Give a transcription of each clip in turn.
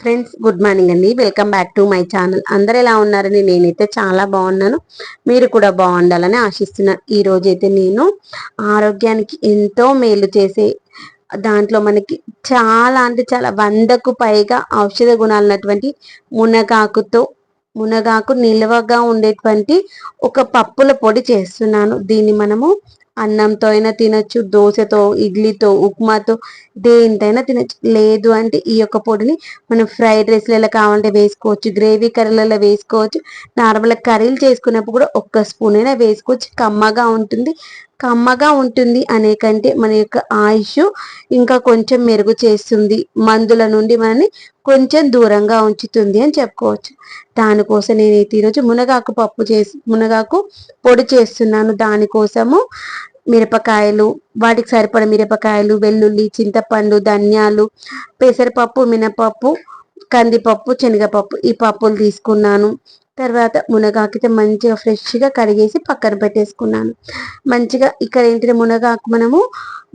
Friends good morning అండి. Welcome back to my channel అందరు ఎలా ఉన్నారని నేనైతే చాలా బాగున్నాను. మీరు కూడా బాగుండాలని ఆశిస్తున్నాను ఈ రోజైతే నేను ఆరోగ్యానికి ఎంతో మేలు చేసే దాంట్లో మనకి చాలా అంటే చాలా వందకు పైగా ఔషధ గుణాలు ఉన్నటువంటి మునగాకుతో మునగాకు నిల్వగా ఉండేటువంటి ఒక పప్పుల పొడి చేస్తున్నాను. దీన్ని మనము అన్నంతో అయినా తినొచ్చు దోశతో ఇడ్లీతో ఉప్మాతో దేనితైనా తినొచ్చు. లేదు అంటే ఈ యొక్క పొడిని మనం ఫ్రైడ్ రైస్లలో కావాలంటే వేసుకోవచ్చు గ్రేవీ కర్రీలలో వేసుకోవచ్చు నార్మల్ కర్రీలు చేసుకున్నప్పుడు కూడా ఒక్క స్పూన్ అయినా వేసుకోవచ్చు. కమ్మగా ఉంటుంది. కమ్మగా ఉంటుంది అనే కంటే మన యొక్క ఆయుష్ ఇంకా కొంచెం మెరుగు చేస్తుంది. మందుల నుండి మనని కొంచెం దూరంగా ఉంచుతుంది అని చెప్పుకోవచ్చు. దానికోసం నేనైతే ఈరోజు మునగాకు పప్పు చేసి మునగాకు పొడి చేస్తున్నాను. దానికోసము మిరపకాయలు వాటికి సరిపడ మిరపకాయలు వెల్లుల్లి చింతపండు ధనియాలు పెసరపప్పు మినపప్పు కందిపప్పు శనగపప్పు ఈ పప్పులు తీసుకున్నాను. తర్వాత మునగాకితే మంచిగా ఫ్రెష్గా కడిగేసి పక్కన పెట్టేసుకున్నాను. మంచిగా ఇక్కడ ఏంటిది మునగాకు మనము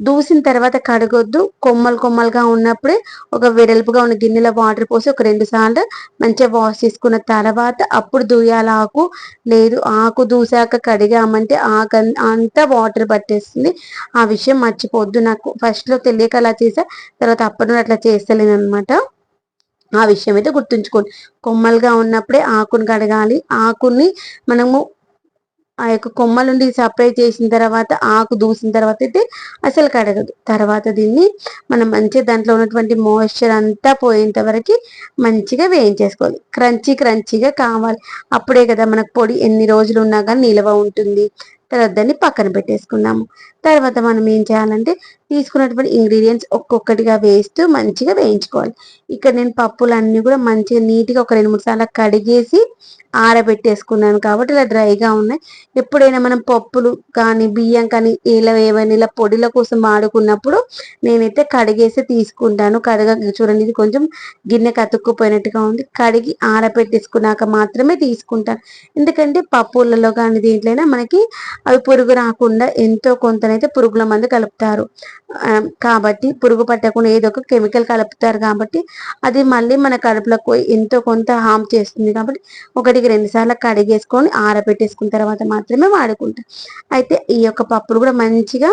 దూసిన తర్వాత కడగొద్దు. కొమ్మలు కొమ్మలుగా ఉన్నప్పుడే ఒక వెడల్పుగా ఉన్న గిన్నెలో వాటర్ పోసి ఒక రెండు సార్లు మంచిగా వాష్ చేసుకున్న తర్వాత అప్పుడు దూయాల ఆకు. లేదు ఆకు దూసాక కడిగామంటే ఆకు అంతా వాటర్ పట్టేస్తుంది. ఆ విషయం మర్చిపోద్దు నాకు. ఫస్ట్లో తెలియక అలా చేసా తర్వాత అప్పటి అట్లా చేస్తలేను అనమాట ఆ విషయం అయితే గుర్తుంచుకోండి. కొమ్మలుగా ఉన్నప్పుడే ఆకుని కడగాలి. ఆకుని మనము ఆ యొక్క కొమ్మల నుండి సపరేట్ చేసిన తర్వాత ఆకు దూసిన తర్వాత అయితే అసలు కడగదు. తర్వాత దీన్ని మనం మంచిగా దాంట్లో ఉన్నటువంటి మాయిశ్చర్ అంతా పోయేంత వరకు మంచిగా వేయించేసుకోవాలి. క్రంచీ క్రంచీగా కావాలి. అప్పుడే కదా మనకు పొడి ఎన్ని రోజులు ఉన్నా కానీ నిల్వ ఉంటుంది. తర్వాత దాన్ని పక్కన పెట్టేసుకున్నాము. తర్వాత మనం ఏం చేయాలంటే తీసుకున్నటువంటి ఇంగ్రీడియంట్స్ ఒక్కొక్కటిగా వేస్తూ మంచిగా వేయించుకోవాలి. ఇక్కడ నేను పప్పులు అన్నీ కూడా మంచిగా నీట్గా ఒక రెండు మూడు సార్లు కడిగేసి ఆరబెట్టేసుకున్నాను కాబట్టి ఇలా డ్రైగా ఉన్నాయి. ఎప్పుడైనా మనం పప్పులు కానీ బియ్యం కానీ ఇలా ఏమైనా ఇలా పొడిల కోసం వాడుకున్నప్పుడు నేనైతే కడిగేసి తీసుకుంటాను. కడగ చూడండి ఇది కొంచెం గిన్నె కతుక్కుపోయినట్టుగా ఉంది. కడిగి ఆరబెట్టేసుకున్నాక మాత్రమే తీసుకుంటాను. ఎందుకంటే పప్పులలో కానీ దీంట్లోనే మనకి అవి పురుగు రాకుండా ఎంతో కొంతనైతే పురుగుల మందు కలుపుతారు. కాబట్టి పురుగు పట్టకుండా ఏదో ఒక కెమికల్ కలుపుతారు కాబట్టి అది మళ్ళీ మన కడుపులకు ఎంతో కొంత హామ్ చేస్తుంది కాబట్టి ఒకటికి రెండు సార్లు కడిగేసుకొని ఆరబెట్టేసుకున్న తర్వాత మాత్రమే వాడుకుంటాం. అయితే ఈ యొక్క పప్పులు కూడా మంచిగా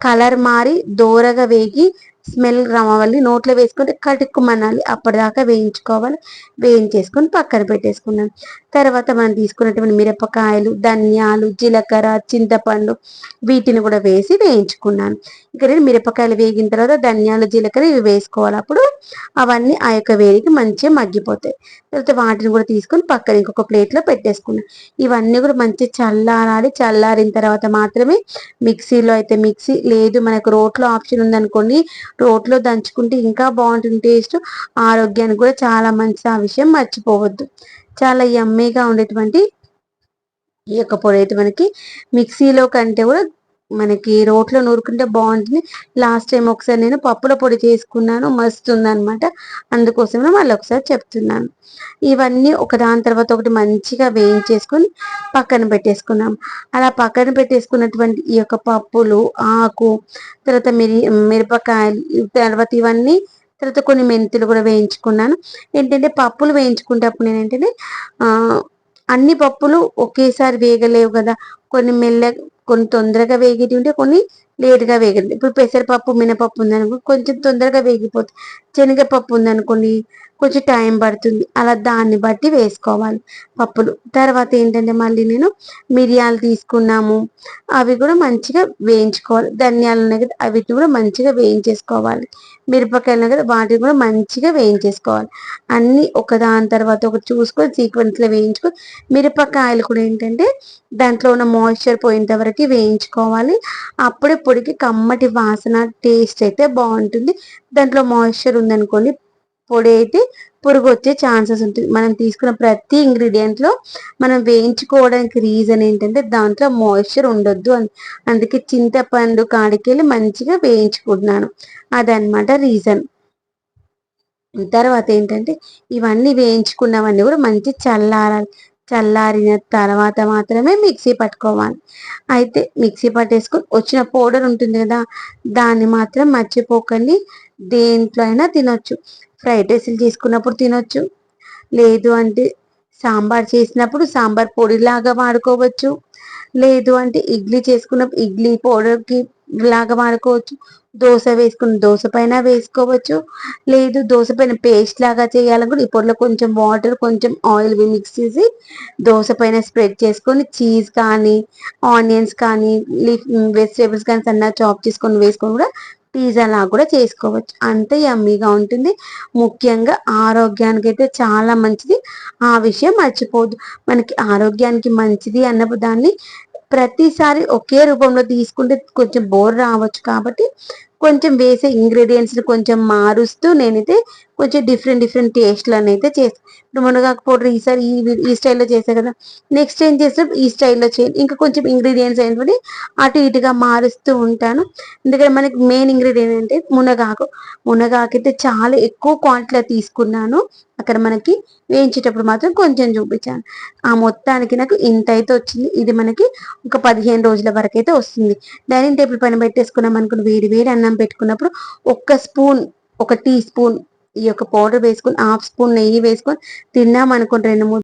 కలర్ మారి దోరగా వేగి స్మెల్ రావాలి నోట్లో వేసుకుంటే కటుక్కుమనాలి అప్పటిదాకా వేయించుకోవాలి. వేయించేసుకొని పక్కన పెట్టేసుకున్నాను తర్వాత మనం తీసుకున్నటువంటి మిరపకాయలు ధనియాలు జీలకర్ర చింతపండు వీటిని కూడా వేసి వేయించుకున్నాను. ఇక్కడ నేను మిరపకాయలు వేగిన తర్వాత ధనియాలు జీలకర్ర ఇవి వేసుకోవాలి. అప్పుడు అవన్నీ ఆ యొక్క వేడికి మంచిగా మగ్గిపోతాయి. లేకపోతే వాటిని కూడా తీసుకొని పక్కన ఇంకొక ప్లేట్లో పెట్టేసుకున్నాను ఇవన్నీ కూడా మంచిగా చల్లారాలి. చల్లారిన తర్వాత మాత్రమే మిక్సీలో అయితే మిక్సీ లేదు. మనకు రోట్లో ఆప్షన్ ఉందనుకోండి రోట్లో దంచుకుంటే ఇంకా బాగుంటుంది టేస్ట్. ఆరోగ్యానికి కూడా చాలా మంచిది ఆ విషయం మర్చిపోవద్దు. చాలా యమ్మీగా ఉండేటువంటి ఈ యొక్క పొడి అయితే మనకి మిక్సీలో కంటే కూడా మనకి రోట్లో నూరుకుంటే బాగుంటుంది. లాస్ట్ టైం ఒకసారి నేను పప్పుల పొడి చేసుకున్నాను. మస్తు ఉందనమాట అందుకోసమే మళ్ళీ ఒకసారి చెప్తున్నాను. ఇవన్నీ ఒక దాని తర్వాత ఒకటి మంచిగా వేయించేసుకొని పక్కన పెట్టేసుకున్నాం. అలా పక్కన పెట్టేసుకున్నటువంటి ఈ యొక్క పప్పులు ఆకు తర్వాత మిరి మిరపకాయలు తర్వాత ఇవన్నీ తర్వాత కొన్ని మెంతులు కూడా వేయించుకున్నాను. ఏంటంటే పప్పులు వేయించుకుంటప్పుడు నేను ఏంటంటే అన్ని పప్పులు ఒకేసారి వేగలేవు కదా. కొన్ని మెల్ల కొన్ని తొందరగా వేగేటివి ఉంటే కొన్ని లేటుగా వేగండి ఇప్పుడు పెసరపప్పు మినపప్పు ఉందనుకో కొంచెం తొందరగా వేగిపోతుంది శనగపప్పు ఉందనుకోండి కొంచెం టైం పడుతుంది. అలా దాన్ని బట్టి వేసుకోవాలి పప్పులు. తర్వాత ఏంటంటే మళ్ళీ నేను మిరియాలు తీసుకున్నాము. అవి కూడా మంచిగా వేయించుకోవాలి. ధనియాలు ఉన్నాయి కదా అవి కూడా మంచిగా వేయించేసుకోవాలి. మిరపకాయలు కదా వాటిని కూడా మంచిగా వేయించేసుకోవాలి. అన్నీ ఒకదాని తర్వాత ఒకటి చూసుకొని సీక్వెన్స్లో వేయించుకొని మిరపకాయలు కూడా ఏంటంటే దాంట్లో ఉన్న మాయిశ్చర్ పోయేంత వరకు వేయించుకోవాలి. అప్పుడే పొడికి కమ్మటి వాసన టేస్ట్ అయితే బాగుంటుంది. దాంట్లో మాయిశ్చర్ ఉందనుకోండి పొడి అయితే పురుగు వచ్చే ఛాన్సెస్ ఉంటుంది. మనం తీసుకున్న ప్రతి ఇంగ్రీడియంట్లో మనం వేయించుకోవడానికి రీజన్ ఏంటంటే దాంట్లో మాయిశ్చర్ ఉండొద్దు అని. అందుకే చింతపండు కాడికెళ్ళి మంచిగా వేయించుకుంటున్నాను. అదనమాట రీజన్ తర్వాత ఏంటంటే ఇవన్నీ వేయించుకున్నవన్నీ కూడా మంచి చల్లారాలి. చల్లారిన తర్వాత మాత్రమే మిక్సీ పట్టుకోవాలి. అయితే మిక్సీ పట్టేసుకొని వచ్చిన పౌడర్ ఉంటుంది కదా దాన్ని మాత్రం మర్చిపోకండి. దేంట్లో అయినా తినొచ్చు. ఫ్రైడ్ రైస్లు చేసుకున్నప్పుడు తినొచ్చు. లేదు అంటే సాంబార్ చేసినప్పుడు సాంబార్ పొడిలాగా వాడుకోవచ్చు. లేదు అంటే ఇడ్లీ చేసుకున్నప్పుడు ఇడ్లీ పౌడర్కి లాగా వాడుకోవచ్చు. దోశ వేసుకుని దోశ పైన వేసుకోవచ్చు. లేదు దోశ పైన పేస్ట్ లాగా చేయాలనుకుంటే ఈ పొడిలో కొంచెం వాటర్ కొంచెం ఆయిల్ మిక్స్ చేసి దోశ పైన స్ప్రెడ్ చేసుకొని చీజ్ కానీ ఆనియన్స్ కానీ లీఫ్ వెజిటేబుల్స్ కానీ సన్న చాప్ చేసుకొని వేసుకొని కూడా పిజ్జా లాగా కూడా చేసుకోవచ్చు. అంతే యమ్మీగా ఉంటుంది. ముఖ్యంగా ఆరోగ్యానికి అయితే చాలా మంచిది. ఆ విషయం మర్చిపోదు మనకి ఆరోగ్యానికి మంచిది అన్నప్పుడు దాన్ని ప్రతిసారి ఒకే రూపంలో తీసుకుంటే కొంచెం బోర్ రావచ్చు కాబట్టి కొంచెం వేసే ఇంగ్రీడియంట్స్ని కొంచెం మారుస్తూ నేనైతే కొంచెం డిఫరెంట్ డిఫరెంట్ టేస్ట్లను అయితే చేస్తాను ఇప్పుడు మునగాకు పౌడర్ ఈసారి ఈ ఈ స్టైల్లో చేసా కదా. నెక్స్ట్ ఏం చేస్తే? ఈ స్టైల్లో చేయండి ఇంకా కొంచెం ఇంగ్రీడియంట్స్ ఏంటంటే అటు ఇటుగా మారుస్తూ ఉంటాను. ఎందుకంటే మనకి మెయిన్ ఇంగ్రీడియంట్ అంటే మునగాకు. మునగాకు అయితే చాలా ఎక్కువ క్వాంటిటీలో తీసుకున్నాను. అక్కడ మనకి వేయించేటప్పుడు మాత్రం కొంచెం చూపించాను. ఆ మొత్తానికి నాకు ఇంత అయితే వచ్చింది. ఇది మనకి ఒక పదిహేను రోజుల వరకు అయితే వస్తుంది. డైనింగ్ టేబుల్ పైన పెట్టేసుకున్నాం అనుకుని వేడి వేడి అన్నం పెట్టుకున్నప్పుడు ఒక్క స్పూన్ ఒక టీ స్పూన్ ఈ యొక్క పౌడర్ వేసుకొని హాఫ్ స్పూన్ నెయ్యి వేసుకొని తిన్నాం అనుకోండి రెండు మూడు